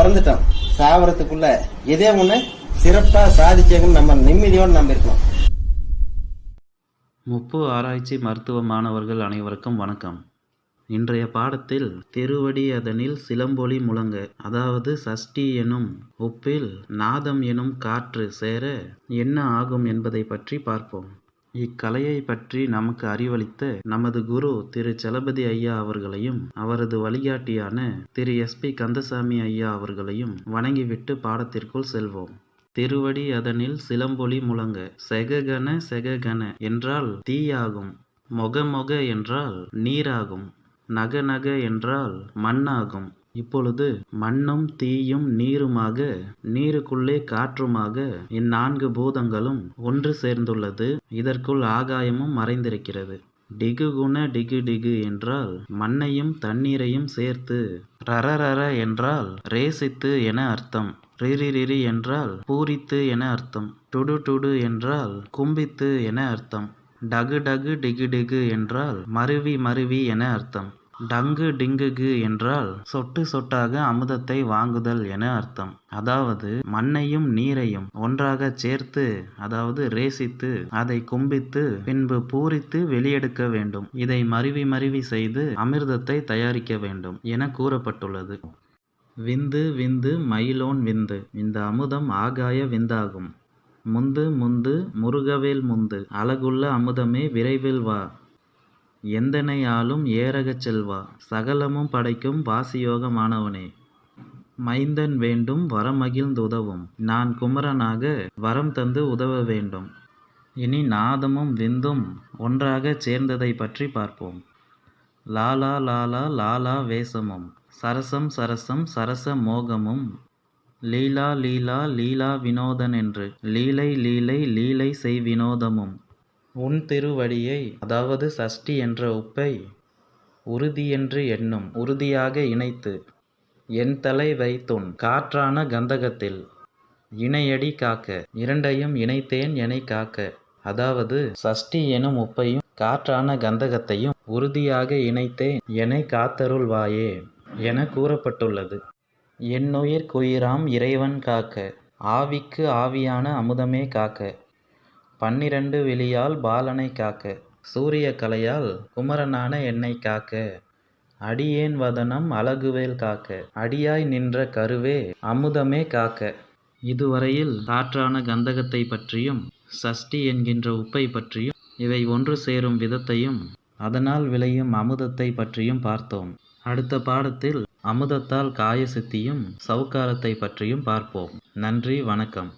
ஆவறதுக்குள்ள இதே ஒண்ணு சிறப்பா சாதிச்சவங்க நம்ம நிம்மதியோடு நம்ம இருக்கணும் முப்பு ஆராய்ச்சி மருத்துவ மாணவர்கள் அனைவருக்கும் வணக்கம். இன்றைய பாடத்தில் திருவடி அதனில் சிலம்பொலி முழங்க அதாவது சஷ்டி எனும் உப்பில் நாதம் எனும் காற்று சேர என்ன ஆகும் என்பதை பற்றி பார்ப்போம். இக்கலையை பற்றி நமக்கு அறிவளித்த நமது குரு திரு. சலபதி ஐயா அவர்களையும் அவரது வழிகாட்டியான திரு. எஸ். பி. கந்தசாமி ஐயா அவர்களையும் வணங்கிவிட்டு பாடத்திற்குள் செல்வோம். திருவடி அதனில் சிலம்பொலி முழங்க செககன செககன என்றால் தீயாகும் மொக மொக என்றால் நீராகும் நக நக என்றால் மண்ணாகும். இப்பொழுது மண்ணும் தீயும் நீருமாக நீருக்குள்ளே காற்றுமாக இந்நான்கு பூதங்களும் ஒன்று சேர்ந்துள்ளது. இதற்குள் ஆகாயமும் மறைந்திருக்கிறது. டிகு குண டிகு டிகு என்றால் மண்ணையும் தண்ணீரையும் சேர்த்து ரரரர என்றால் ரேசித்து என அர்த்தம். ரிரிரிரி என்றால் பூரித்து என அர்த்தம். டுடு டுடு என்றால் கும்பித்து என அர்த்தம். டகு டகு டிகு டிகு என்றால் மருவி மருவி என அர்த்தம். டங்கு டிங்குகு என்றால் சொட்டு சொட்டாக அமுதத்தை வாங்குதல் என அர்த்தம். அதாவது மண்ணையும் நீரையும் ஒன்றாக சேர்த்து அதாவது ரேசித்து அதை கும்பித்து பின்பு பூரித்து வெளியெடுக்க வேண்டும். இதை மருவி மருவி செய்து அமிர்தத்தை தயாரிக்க வேண்டும் என கூறப்பட்டுள்ளது. விந்து விந்து மயிலோன் விந்து இந்த அமுதம் ஆகாய விந்தாகும். முந்து முந்து முருகவேல் முந்து அழகுள்ள அமுதமே விரைவில் வா. எந்தனையாலும் ஏறகச் செல்வா சகலமும் படைக்கும் வாசியோகமானவனே மைந்தன் வேண்டும் வரமகிழ்ந்து உதவும் நான் குமரனாக வரம் தந்து உதவ வேண்டும். இனி நாதமும் விந்தும் ஒன்றாகச் சேர்ந்ததை பற்றி பார்ப்போம். லாலா லாலா லாலா வேஷமும். சரசம் சரசம் சரச மோகமும். லீலா லீலா லீலா வினோதன் என்று லீலை லீலை லீலை செய் வினோதமும். உன் திருவடியை அதாவது சஷ்டி என்ற உப்பை உறுதியென்று எண்ணும் உறுதியாக இணைத்து என் தலை வைத்துன் காற்றான கந்தகத்தில் இணையடி காக்க இரண்டையும் இணைத்தேன் எனை காக்க அதாவது சஷ்டி எனும் உப்பையும் காற்றான கந்தகத்தையும் உறுதியாக இணைத்தேன் எனை காத்தருள்வாயே என கூறப்பட்டுள்ளது. என்னுயிர் குயிராம் இறைவன் காக்க ஆவிக்கு ஆவியான அமுதமே காக்க பன்னிரண்டு விழியால் பாலனை காக்க சூரிய கலையால் குமரனான என்னை காக்க. அடியேன் வதனம் அழகுவேல் காக்க அடியாய் நின்ற கருவே அமுதமே காக்க. இதுவரையில் காற்றான கந்தகத்தை பற்றியும் சஷ்டி என்கின்ற உப்பை பற்றியும் இவை ஒன்று சேரும் விதத்தையும் அதனால் விளையும் அமுதத்தை பற்றியும் பார்த்தோம். அடுத்த பாடத்தில் அமுதத்தால் காயசித்தியும் சவுக்காரத்தை பற்றியும் பார்ப்போம். நன்றி வணக்கம்.